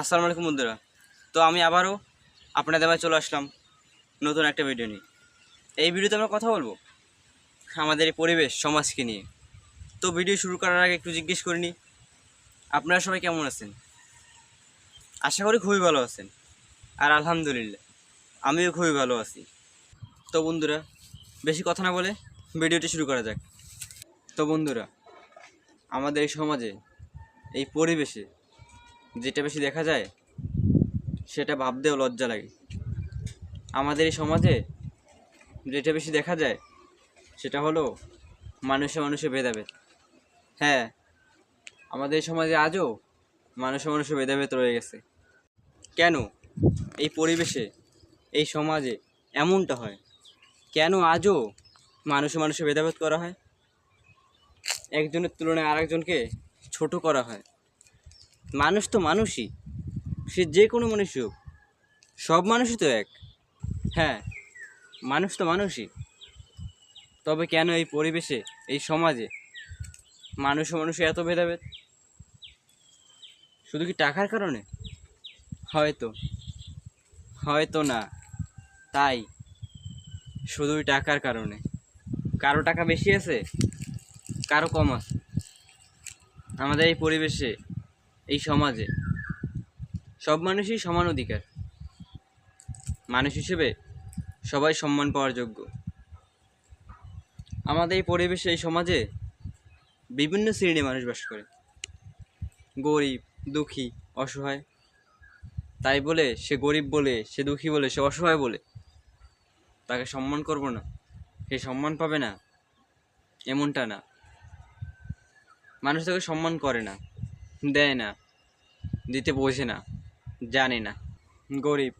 আসসালামু আলাইকুম বন্ধুরা। তো আমি আবারও আপনাদের মাঝে চলে আসলাম নতুন একটা ভিডিও নিয়ে। এই ভিডিওতে আমরা কথা বলব আমাদের এই পরিবেশ, সমাজকে নিয়ে। তো ভিডিও শুরু করার আগে একটু জিজ্ঞেস করিনি আপনারা সবাই কেমন আছেন? আশা করি খুবই ভালো আছেন। আর আলহামদুলিল্লাহ, আমিও খুবই ভালো আছি। তো বন্ধুরা, বেশি কথা না বলে ভিডিওটি শুরু করা যাক। তো বন্ধুরা, আমাদের এই সমাজে, এই পরিবেশে যেটা বেশি দেখা যায়, সেটা ভাবতেও লজ্জা লাগে। আমাদের এই সমাজে যেটা বেশি দেখা যায়, সেটা হলো মানুষে মানুষে ভেদাভেদ। হ্যাঁ আমাদের এই সমাজে আজও মানুষে মানুষে ভেদাভেদ রয়ে গেছে। কেন এই পরিবেশে, এই সমাজে এমনটা হয়? কেন আজও মানুষে মানুষে ভেদাভেদ করা হয়? একজনের তুলনায় আরেকজনকে ছোট করা হয়। মানুষ তো মানুষই। সে যে কোনো মানুষই হোক, সব মানুষই তো এক। হ্যাঁ মানুষ তো মানুষই। তবে কেন এই পরিবেশে, এই সমাজে মানুষ মানুষে এত ভেদাভেদ? শুধু কি টাকার কারণে? হয়তো হয়তো না। তাই শুধুই টাকার কারণে। কারও টাকা বেশি আছে, কারও কম আছে। আমাদের এই পরিবেশে এই সমাজে। সব মানুষই সমান অধিকার। মানুষ হিসেবে সবাই সম্মান পাওয়ার যোগ্য। আমাদের এই পরিবেশে, এই সমাজে বিভিন্ন শ্রেণির মানুষ বাস করে। গরিব, দুঃখী, অসহায়। তাই বলে সে গরিব বলে, সে দুঃখী বলে, সে অসহায় বলে, তাকে সম্মান করব না। সে সম্মান পাবে না, এমনটা না। মানুষ তাকে সম্মান করে না। দেয় না, দিতে বোঝে না, জানে না। গরিব,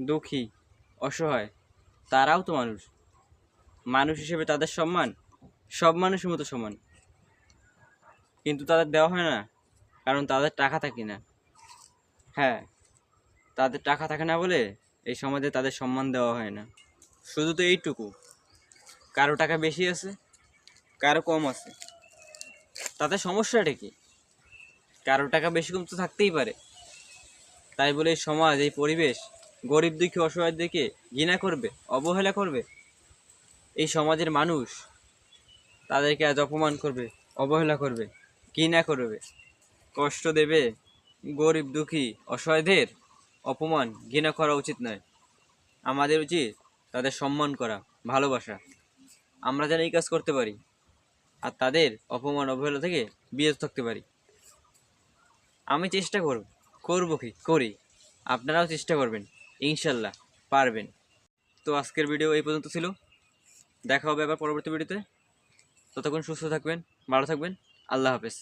দুঃখী, অসহায়, তারাও তো মানুষ। মানুষ হিসেবে তাদের সম্মান, সব মানুষের মতো সমান। কিন্তু তাদের দেওয়া হয় না, কারণ তাদের টাকা থাকে না। হ্যাঁ তাদের টাকা থাকে না বলে এই সমাজে তাদের সম্মান দেওয়া হয় না। শুধু তো এইটুকু। কারও টাকা বেশি আছে, কারও কম আছে। তাতে সমস্যাটা কি? কারও টাকা বেশি কম তো থাকতেই পারে। তাই বলে এই সমাজ, এই পরিবেশ, গরিব দুঃখী, অসহায় দিকে ঘৃণা করবে, অবহেলা করবে? এই সমাজের মানুষ তাদেরকে আজ অপমান করবে, অবহেলা করবে, ঘৃণা করবে। কষ্ট দেবে গরিব দুঃখী, অসহায়দের অপমান, ঘৃণা করা উচিত নয়। আমাদের উচিত তাদের সম্মান করা, ভালোবাসা। আমরা যেন এই কাজ করতে পারি আর তাদের অপমান, অবহেলা থেকে বিরত থাকতে পারি। আমি চেষ্টা করব, করব কি? করি। আপনারাও চেষ্টা করবেন। ইনশাল্লাহ, পারবেন। তো আজকের ভিডিও এই পর্যন্ত ছিল। দেখা হবে আবার পরবর্তী ভিডিওতে। ততক্ষণ সুস্থ থাকবেন, ভালো থাকবেন। আল্লাহ হাফেজ।